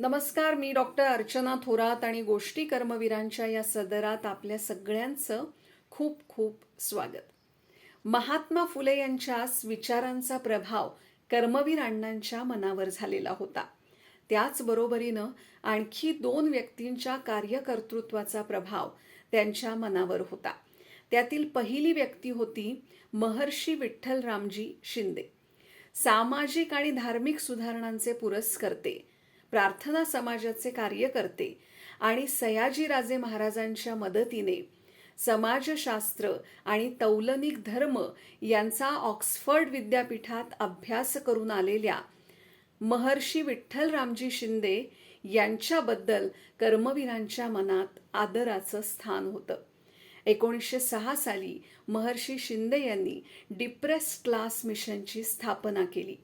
नमस्कार मी डॉक्टर अर्चना थोरात आणि गोष्टी कर्मवीरांच्या या सदरात आपल्या सगळ्यांचं खूप खूप स्वागत. महात्मा फुले यांच्या विचारांचा प्रभाव कर्मवीर अण्णांच्या मनावर झालेला होता. त्याचबरोबरीनं आणखी दोन व्यक्तींच्या कार्यकर्तृत्वाचा प्रभाव त्यांच्या मनावर होता. त्यातील पहिली व्यक्ती होती महर्षी विठ्ठल रामजी शिंदे. सामाजिक आणि धार्मिक सुधारणांचे पुरस्कर्ते प्रार्थना समाजाचे कार्यकर्ते आणि सयाजीराजे महाराजांच्या मदतीने समाजशास्त्र आणि तौलनिक धर्म यांचा ऑक्सफर्ड विद्यापीठात अभ्यास करून आलेल्या महर्षी विठ्ठलरामजी शिंदे यांच्याबद्दल कर्मवीरांच्या मनात आदराचं स्थान होतं. एकोणीसशे सहा साली महर्षी शिंदे यांनी डिप्रेस क्लास मिशनची स्थापना केली.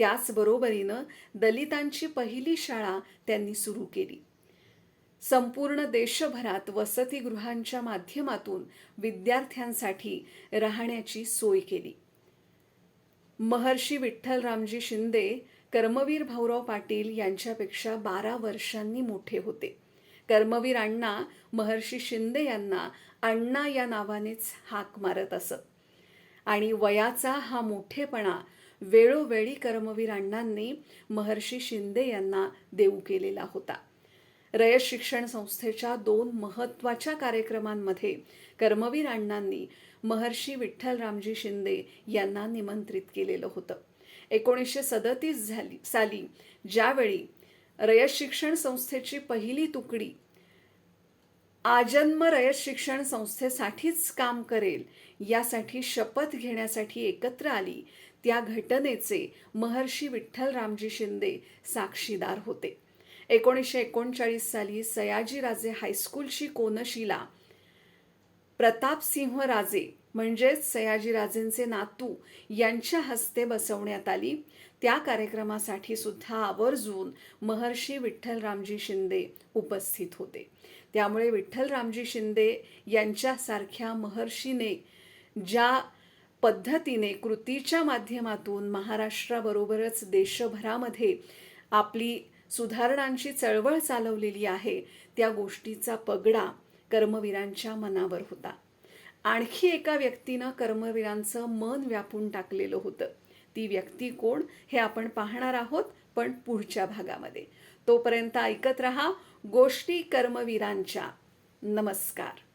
त्याचबरोबरीनं दलितांची पहिली शाळा त्यांनी सुरू केली. संपूर्ण देशभरात वसतिगृहांच्या माध्यमातून विद्यार्थ्यांसाठी राहण्याची सोय केली. महर्षी विठ्ठलरामजी शिंदे कर्मवीर भाऊराव पाटील यांच्यापेक्षा बारा वर्षांनी मोठे होते. कर्मवीर अण्णा महर्षी शिंदे यांना अण्णा या नावानेच हाक मारत असत. आणि वयाचा हा मोठेपणा वेळोवेळी कर्मवीर अण्णांनी महर्षी शिंदे यांना देऊ केलेला होता. रयत शिक्षण संस्थेच्या दोन महत्त्वाच्या कार्यक्रमांमध्ये कर्मवीर अण्णांनी महर्षी विठ्ठलरामजी शिंदे यांना निमंत्रित केलेलं होतं. एकोणीसशे सदतीस झाली साली ज्यावेळी रयत शिक्षण संस्थेची पहिली तुकडी आजन्म रयत शिक्षण संस्थेसाठीच काम करेल यासाठी शपथ घेण्यासाठी एकत्र आली. त्या घटनेचे महर्षी विठ्ठल रामजी शिंदे साक्षीदार होते. एकोणीसशे एकोणचाळीस साली सयाजीराजे हायस्कूलची कोनशिला प्रतापसिंह राजे म्हणजेच सयाजीराजेंचे नातू यांच्या हस्ते बसवण्यात आली. त्या कार्यक्रमासाठी सुद्धा आवर्जून महर्षी विठ्ठलरामजी शिंदे उपस्थित होते. त्यामुळे विठ्ठलरामजी शिंदे यांच्यासारख्या महर्षीने ज्या पद्धतीने कृतीच्या माध्यमातून महाराष्ट्राबरोबरच देशभरामध्ये आपली सुधारणांची चळवळ चालवलेली आहे त्या गोष्टीचा पगडा कर्मवीरांच्या मनावर होता. आणखी एका व्यक्तीनं कर्मवीरांचं मन व्यापून टाकलेलं होतं. ती व्यक्ती कोण हे आपण पाहणार आहोत पण पुढच्या भागामध्ये. तोपर्यंत ऐकत रहा गोष्टी कर्मवीरांच्या. नमस्कार.